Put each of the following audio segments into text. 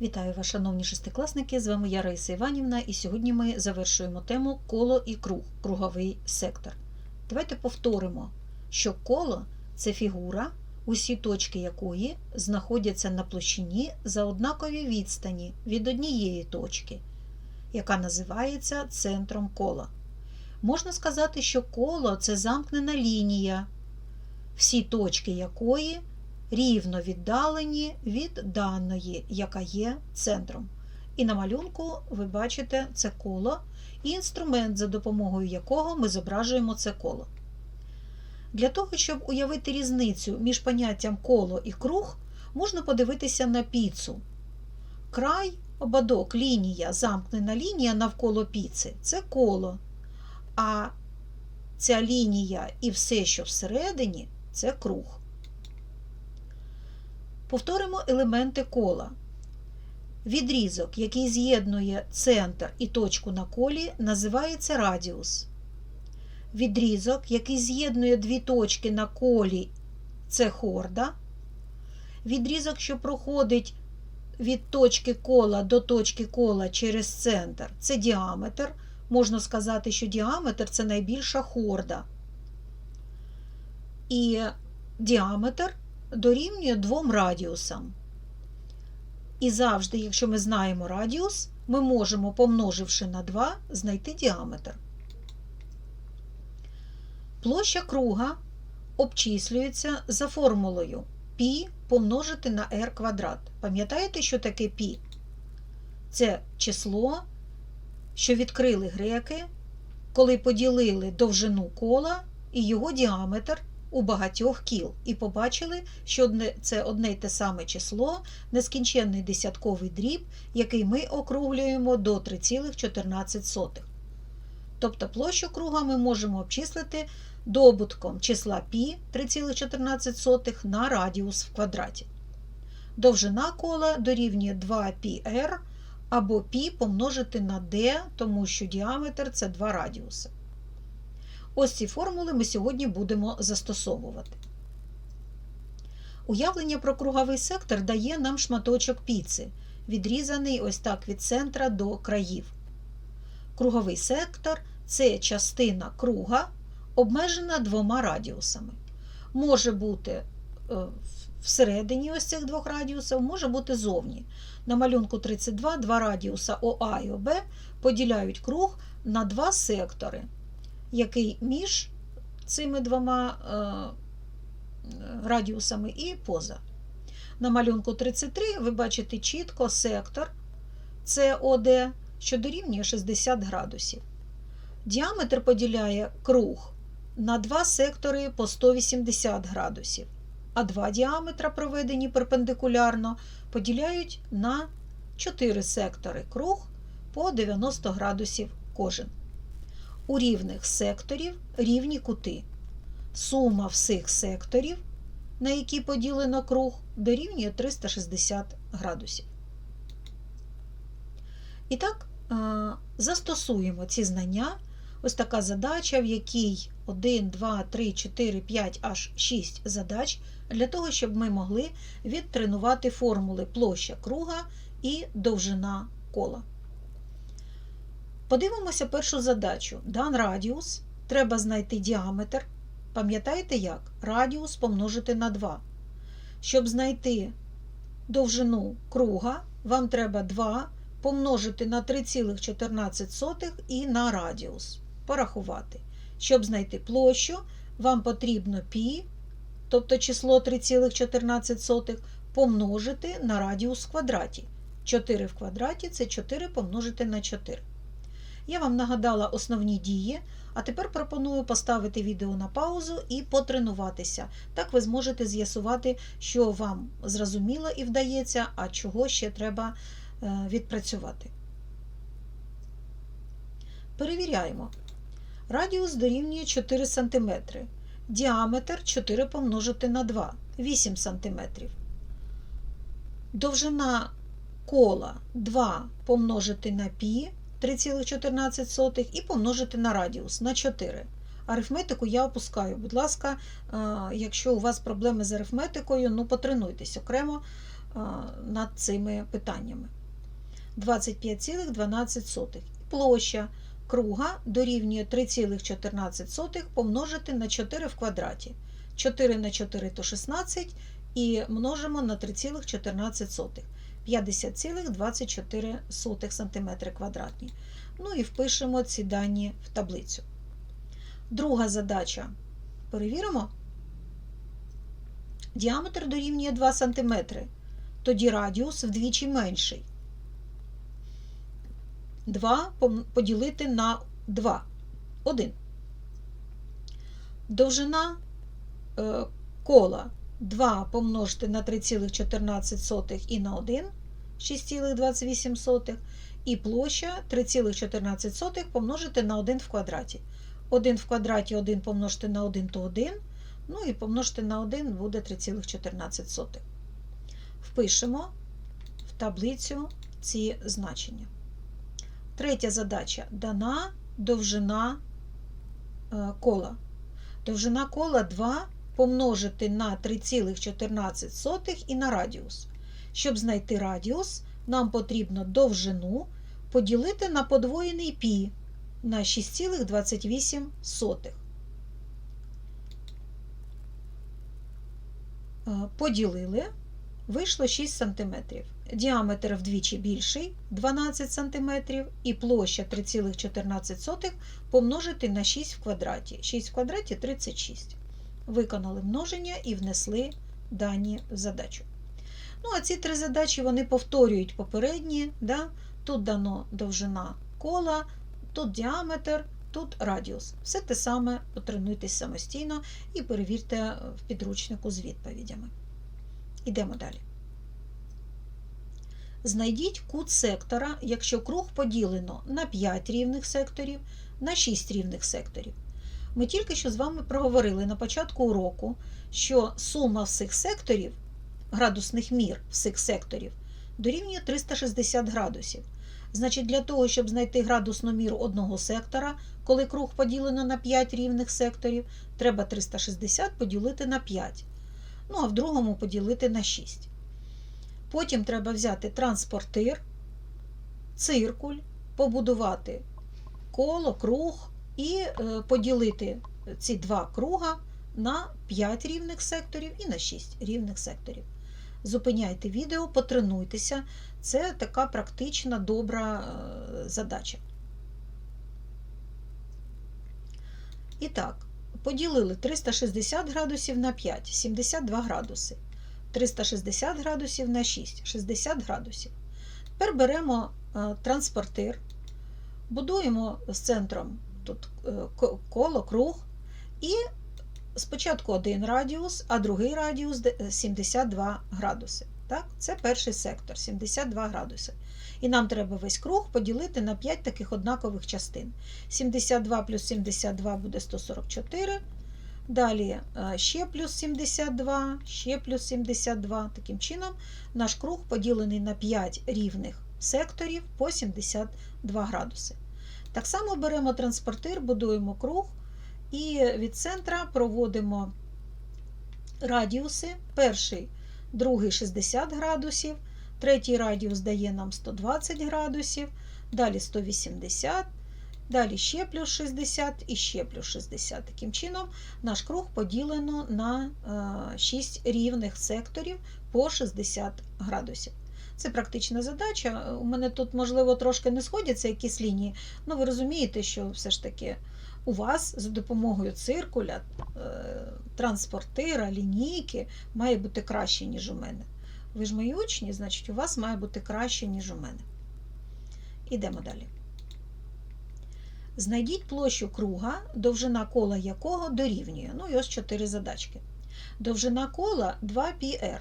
Вітаю вас, шановні шестикласники! З вами я Раїса Іванівна, і сьогодні ми завершуємо тему коло і круг, круговий сектор. Давайте повторимо, що коло це фігура, усі точки якої знаходяться на площині за однакові відстані від однієї точки, яка називається центром кола. Можна сказати, що коло це замкнена лінія, всі точки якої рівно віддалені від даної, яка є центром. І на малюнку ви бачите це коло і інструмент, за допомогою якого ми зображуємо це коло. Для того, щоб уявити різницю між поняттям коло і круг, можна подивитися на піцу. Край, ободок, лінія, замкнена лінія навколо піци це коло. А ця лінія і все, що всередині, це круг. Повторимо елементи кола. Відрізок, який з'єднує центр і точку на колі, називається радіус. Відрізок, який з'єднує дві точки на колі, це хорда. Відрізок, що проходить від точки кола до точки кола через центр, це діаметр. Можна сказати, що діаметр це найбільша хорда. І діаметр дорівнює двом радіусам. І завжди, якщо ми знаємо радіус, ми можемо, помноживши на 2, знайти діаметр. Площа круга обчислюється за формулою π помножити на r квадрат. Пам'ятаєте, що таке π? Це число, що відкрили греки, коли поділили довжину кола і його діаметр у багатьох кіл і побачили, що це одне й те саме число, нескінченний десятковий дріб, який ми округлюємо до 3,14. Тобто площу круга ми можемо обчислити добутком числа π 3,14 на радіус в квадраті. Довжина кола дорівнює 2πr або π помножити на d, тому що діаметр це 2 радіуси. Ось ці формули ми сьогодні будемо застосовувати. Уявлення про круговий сектор дає нам шматочок піци, відрізаний ось так від центра до країв. Круговий сектор це частина круга, обмежена двома радіусами. Може бути всередині ось цих двох радіусів, може бути зовні. На малюнку 32 два радіуса ОА і ОБ поділяють круг на два сектори який між цими двома е, радіусами і поза. На малюнку 33 ви бачите чітко сектор СОД, що дорівнює 60 градусів. Діаметр поділяє круг на два сектори по 180 градусів, а два діаметра, проведені перпендикулярно, поділяють на 4 сектори круг по 90 градусів кожен. У рівних секторів рівні кути. Сума всіх секторів, на які поділено круг, дорівнює 360 градусів. І так, застосуємо ці знання. Ось така задача, в якій 1, 2, 3, 4, 5 аж 6 задач, для того, щоб ми могли відтренувати формули площа круга і довжина кола. Подивимося першу задачу. Дан радіус. Треба знайти діаметр. Пам'ятаєте як? Радіус помножити на 2. Щоб знайти довжину круга, вам треба 2 помножити на 3,14 і на радіус. Порахувати. Щоб знайти площу, вам потрібно π, тобто число 3,14 помножити на радіус в квадраті. 4 в квадраті це 4 помножити на 4. Я вам нагадала основні дії, а тепер пропоную поставити відео на паузу і потренуватися. Так ви зможете з'ясувати, що вам зрозуміло і вдається, а чого ще треба е, відпрацювати. Перевіряємо. Радіус дорівнює 4 см. Діаметр 4 помножити на 2 8 см. Довжина кола 2 помножити на пі 3,14 і помножити на радіус на 4. Арифметику я опускаю. Будь ласка, якщо у вас проблеми з арифметикою, ну потренуйтесь окремо над цими питаннями. 25,12. Площа круга дорівнює 3,14 помножити на 4 в квадраті. 4 на 4 то 16 і множимо на 3,14. 50,24 см квадратні. Ну і впишемо ці дані в таблицю. Друга задача. Перевіримо. Діаметр дорівнює 2 см, тоді радіус вдвічі менший. 2 поділити на 2. 1. Довжина е, кола 2 помножити на 3,14 і на 1 6,28. І площа 3,14 помножити на 1 в квадраті. 1 в квадраті 1 помножити на 1 то 1. Ну і помножити на 1 буде 3,14. Впишемо в таблицю ці значення. Третя задача дана довжина е, кола. Довжина кола 2 помножити на 3,14 і на радіус. Щоб знайти радіус, нам потрібно довжину поділити на подвоєний пі на 6,28. Е, поділили, вийшло 6 см. Діаметр вдвічі більший 12 см, і площа 3,14 помножити на 6 в квадраті. 6 в квадраті 36. Виконали множення і внесли дані в задачу. Ну, а ці три задачі вони повторюють попередні. Да? Тут дано довжина кола, тут діаметр, тут радіус. Все те саме потренуйтесь самостійно і перевірте в підручнику з відповідями. Ідемо далі. Знайдіть кут сектора, якщо круг поділено на 5 рівних секторів, на 6 рівних секторів. Ми тільки що з вами проговорили на початку уроку, що сума всіх секторів, градусних мір всіх секторів, дорівнює 360 градусів. Значить, для того, щоб знайти градусну міру одного сектора, коли круг поділено на 5 рівних секторів, треба 360 поділити на 5. Ну, а в другому поділити на 6. Потім треба взяти транспортир, циркуль, побудувати коло, круг і е, поділити ці два круга на 5 рівних секторів і на 6 рівних секторів. Зупиняйте відео, потренуйтеся. Це така практична добра е, задача. І так, поділили 360 градусів на 5, 72 градуси. 360 градусів на 6, 60 градусів. Тепер беремо е, транспортир, будуємо з центром тут е, коло, круг, і спочатку один радіус, а другий радіус 72 градуси. Так? Це перший сектор 72 градуси. І нам треба весь круг поділити на 5 таких однакових частин. 72 плюс 72 буде 144. Далі е, ще плюс 72, ще плюс 72. Таким чином, наш круг поділений на 5 рівних секторів по 72 градуси. Так само беремо транспортир, будуємо круг і від центра проводимо радіуси. Перший, другий 60 градусів, третій радіус дає нам 120 градусів, далі 180 Далі ще плюс 60 і ще плюс 60. Таким чином, наш круг поділено на 6 рівних секторів по 60 градусів. Це практична задача. У мене тут, можливо, трошки не сходяться якісь лінії, але ви розумієте, що все ж таки у вас за допомогою циркуля, е, транспортира, лінійки має бути краще, ніж у мене. Ви ж мої учні, значить, у вас має бути краще, ніж у мене. Ідемо далі. Знайдіть площу круга, довжина кола якого дорівнює. Ну і ось чотири задачки. Довжина кола 2πr.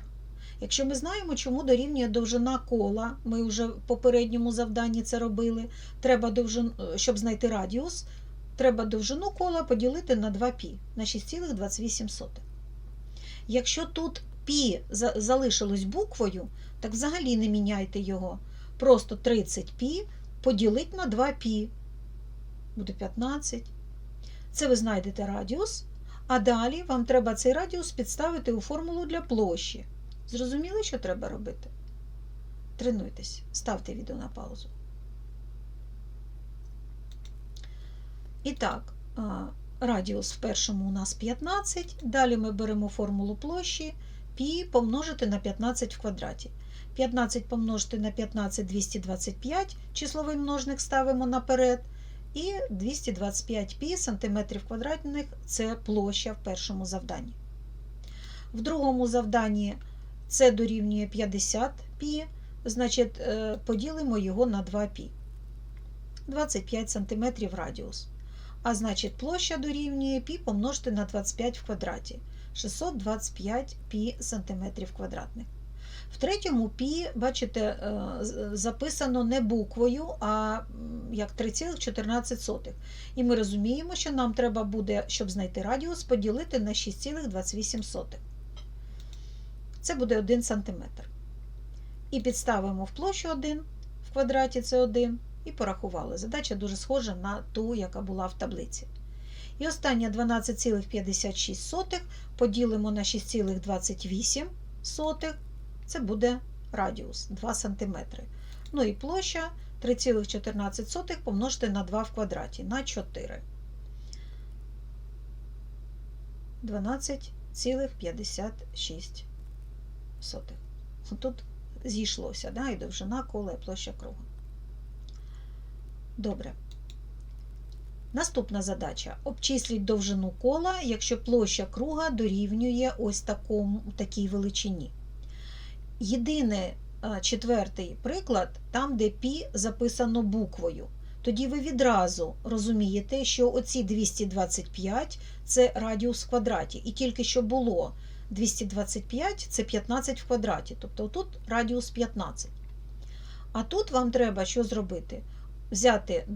Якщо ми знаємо, чому дорівнює довжина кола, ми вже в попередньому завданні це робили. Треба довжин, щоб знайти радіус, треба довжину кола поділити на 2π на 6,28. Якщо тут π залишилось буквою, так взагалі не міняйте його. Просто 30π поділити на 2π буде 15. Це ви знайдете радіус. А далі вам треба цей радіус підставити у формулу для площі. Зрозуміли, що треба робити? Тренуйтесь, ставте відео на паузу. І так, радіус в першому у нас 15. Далі ми беремо формулу площі π помножити на 15 в квадраті. 15 помножити на 15 225, числовий множник ставимо наперед. І 225 пі сантиметрів квадратних це площа в першому завданні. В другому завданні це дорівнює 50 пі, значить е, поділимо його на 2 пі. 25 см радіус. А значить, площа дорівнює пі помножити на 25 в квадраті. 625 пі сантиметрів квадратних. В третьому пі, бачите, е, записано не буквою, а як 3,14. І ми розуміємо, що нам треба буде, щоб знайти радіус, поділити на 6,28. Це буде 1 см. І підставимо в площу 1 в квадраті це 1 і порахували. Задача дуже схожа на ту, яка була в таблиці. І остання 12,56 поділимо на 6,28. Це буде радіус 2 см. Ну і площа 3,14 помножити на 2 в квадраті на 4. 12,56. Тут зійшлося, да, і довжина кола, і площа круга. Добре. Наступна задача. Обчисліть довжину кола, якщо площа круга дорівнює ось такому, такій величині. Єдиний четвертий приклад, там, де пі записано буквою. Тоді ви відразу розумієте, що оці 225 це радіус в квадраті. І тільки що було 225 це 15 в квадраті. Тобто тут радіус 15. А тут вам треба що зробити? Взяти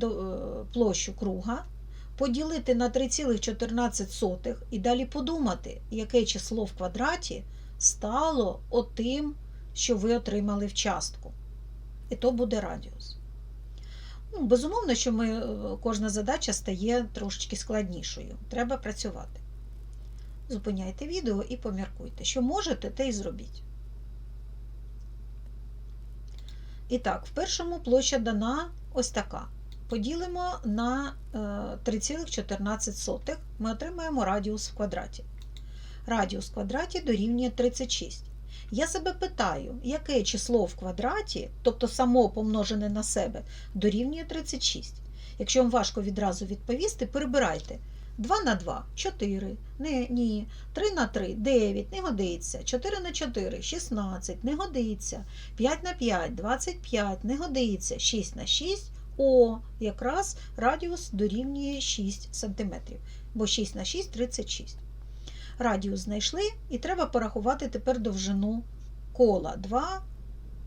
площу круга, поділити на 3,14 і далі подумати, яке число в квадраті стало отим що ви отримали в частку. І то буде радіус. Ну, Безумовно, що ми, е, кожна задача стає трошечки складнішою. Треба працювати. Зупиняйте відео і поміркуйте. Що можете, те й зробіть. І так, в першому площа дана ось така. Поділимо на 3,14. Е, ми отримаємо радіус в квадраті. Радіус в квадраті дорівнює 36. Я себе питаю, яке число в квадраті, тобто само помножене на себе, дорівнює 36. Якщо вам важко відразу відповісти, перебирайте 2 на 2 4, не, ні, 3 на 3 9, не годиться, 4 на 4 16, не годиться, 5 на 5 25, не годиться, 6 на 6 о, якраз радіус дорівнює 6 см, бо 6 на 6 36. Радіус знайшли, і треба порахувати тепер довжину кола. 2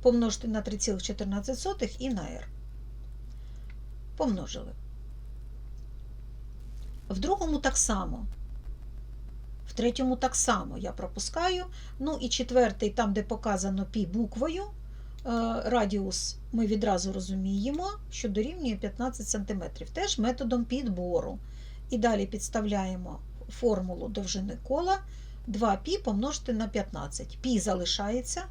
помножити на 3,14 і на r. Помножили. В другому так само. В третьому так само я пропускаю. Ну і четвертий, там, де показано пі буквою, е, радіус ми відразу розуміємо, що дорівнює 15 см. Теж методом підбору. І далі підставляємо формулу довжини кола 2π помножити на 15. Пі залишається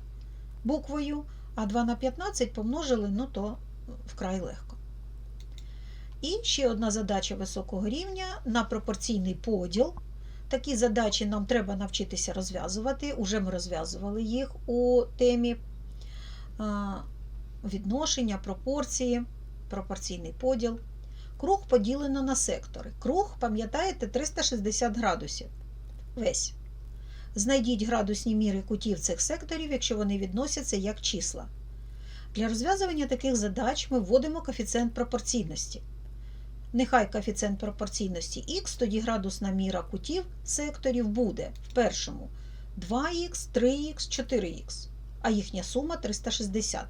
буквою, а 2 на 15 помножили, ну то вкрай легко. І ще одна задача високого рівня на пропорційний поділ. Такі задачі нам треба навчитися розв'язувати. Уже ми розв'язували їх у темі відношення, пропорції, пропорційний поділ. Круг поділено на сектори. Круг, пам'ятаєте, 360 градусів. Весь. Знайдіть градусні міри кутів цих секторів, якщо вони відносяться як числа. Для розв'язування таких задач ми вводимо коефіцієнт пропорційності. Нехай коефіцієнт пропорційності х, тоді градусна міра кутів секторів буде в першому 2х, 3х, 4х, а їхня сума 360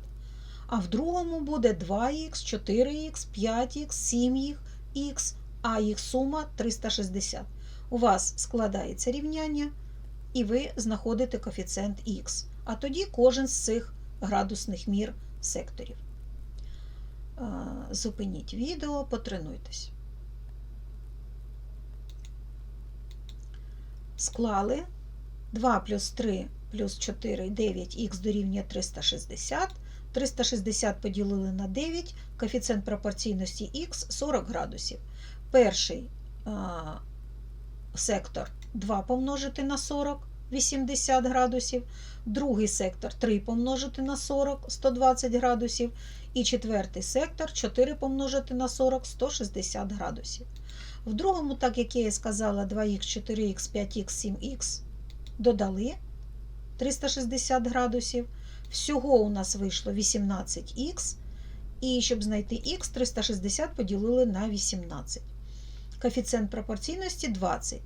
а в другому буде 2х, 4х, 5х, 7х, а їх сума 360. У вас складається рівняння, і ви знаходите коефіцієнт х. А тоді кожен з цих градусних мір секторів. Зупиніть відео, потренуйтесь. Склали 2 плюс 3 плюс 4, 9х дорівнює 360. 360 поділили на 9, коефіцієнт пропорційності х 40 градусів. Перший а, сектор 2 помножити на 40 80 градусів, другий сектор 3 помножити на 40 120 градусів, і четвертий сектор 4 помножити на 40 160 градусів. В другому, так як я і сказала, 2х, 4х, 5х, 7х додали 360 градусів. Всього у нас вийшло 18х, і щоб знайти х, 360 поділили на 18. Коефіцієнт пропорційності 20.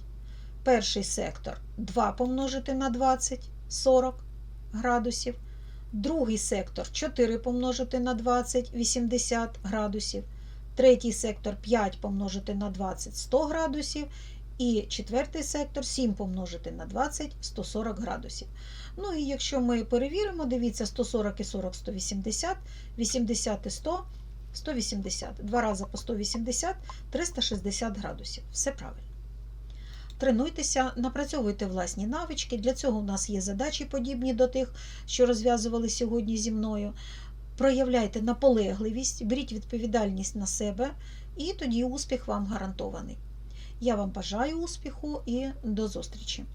Перший сектор 2 помножити на 20 40 градусів. Другий сектор 4 помножити на 20 80 градусів. Третій сектор 5 помножити на 20 100 градусів. І четвертий сектор 7 помножити на 20 140 градусів. Ну і якщо ми перевіримо, дивіться 140 і 40 180, 80 і 100 180. Два рази по 180 360 градусів. Все правильно. Тренуйтеся, напрацьовуйте власні навички. Для цього у нас є задачі, подібні до тих, що розв'язували сьогодні зі мною. Проявляйте наполегливість, беріть відповідальність на себе, і тоді успіх вам гарантований. Я вам бажаю успіху і до зустрічі!